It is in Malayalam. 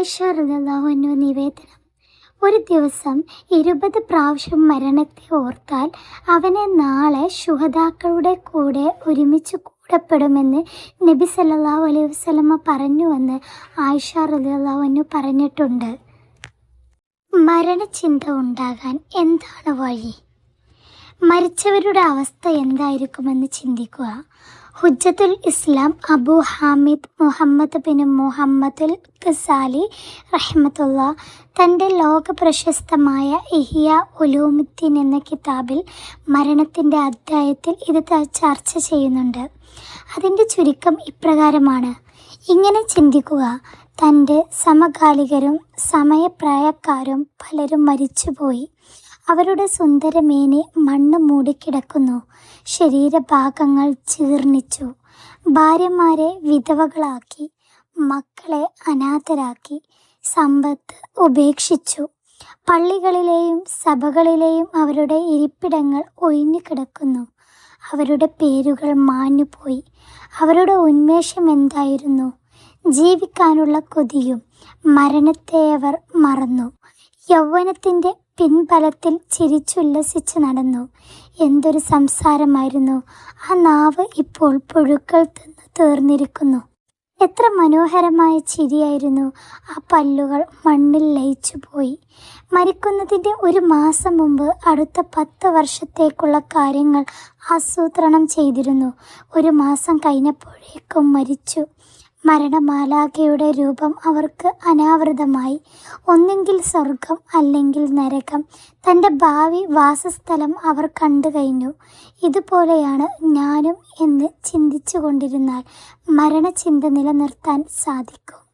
ആയിഷ റളിയല്ലാഹു നിവേദനം. ഒരു ദിവസം ഇരുപത് പ്രാവശ്യം മരണത്തെ ഓർത്താൽ അവനെ നാളെ ശുഹതാക്കളുടെ കൂടെ ഒരുമിച്ച് കൂടപ്പെടുമെന്ന് നബി സല്ലല്ലാഹു അലൈഹി വസല്ലമ പറഞ്ഞുവെന്ന് ആയിഷ റളിയല്ലാഹു പറഞ്ഞിട്ടുണ്ട്. മരണചിന്ത ഉണ്ടാകാൻ എന്താണ് വഴി? മരിച്ചവരുടെ അവസ്ഥ എന്തായിരിക്കുമെന്ന് ചിന്തിക്കുക. ഹുജ്ജത്തുൽ ഇസ്ലാം Abu Hamid Muhammad bin Muhammadul Ghazali Rahmatullah തന്റെ ലോക പ്രശസ്തമായ ഇഹിയ ഉലൂമുദ്ദീൻ എന്ന കിതാബിൽ മരണത്തിന്റെ അധ്യായത്തിൽ ഇത് ചർച്ച ചെയ്യുന്നുണ്ട്. അതിന്റെ ചുരുക്കം ഇപ്രകാരമാണ്. ഇങ്ങനെ ചിന്തിക്കുക തന്റെ സമകാലികരും സമയപ്രായക്കാരും പലരും മരിച്ചുപോയി. അവരുടെ സുന്ദരമേനെ മണ്ണ് മൂടിക്കിടക്കുന്നു. ശരീരഭാഗങ്ങൾ ചീർണിച്ചു ഭാര്യമാരെ വിധവകളാക്കി മക്കളെ അനാഥരാക്കി സമ്പത്ത് ഉപേക്ഷിച്ചു. പള്ളികളിലെയും സഭകളിലെയും അവരുടെ ഇരിപ്പിടങ്ങൾ ഒഴിഞ്ഞു കിടക്കുന്നു അവരുടെ പേരുകൾ മാഞ്ഞുപോയി. അവരുടെ ഉന്മേഷം എന്തായിരുന്നു? ജീവിക്കാനുള്ള കൊതിയും മരണത്തെ അവർ മറന്നു. യൗവനത്തിന്റെ പിൻബലത്തിൽ ചിരിച്ചുല്ലസിച്ച് നടന്നു. എന്തൊരു സംസാരമായിരുന്നു. ആ നാവ് ഇപ്പോൾ പുഴുക്കൾ തിന്ന് തീർന്നിരിക്കുന്നു. എത്ര മനോഹരമായ ചിരിയായിരുന്നു. ആ പല്ലുകൾ മണ്ണിൽ ലയിച്ചു പോയി. മരിക്കുന്നതിന്റെ ഒരു മാസം മുമ്പ് അടുത്ത പത്ത് വർഷത്തേക്കുള്ള കാര്യങ്ങൾ ആസൂത്രണം ചെയ്തിരുന്നു. ഒരു മാസം കഴിഞ്ഞപ്പോഴേക്കും മരിച്ചു. മരണമാലാഖയുടെ രൂപം അവർക്ക് അനാവൃതമായി. ഒന്നെങ്കിൽ സ്വർഗം അല്ലെങ്കിൽ നരകം. തന്റെ ഭാവി വാസസ്ഥലം അവർ കണ്ടു കഴിഞ്ഞു. ഇതുപോലെയാണ് ഞാനും എന്ന് ചിന്തിച്ചു കൊണ്ടിരുന്നാൽ മരണചിന്ത നിലനിർത്താൻ സാധിക്കും.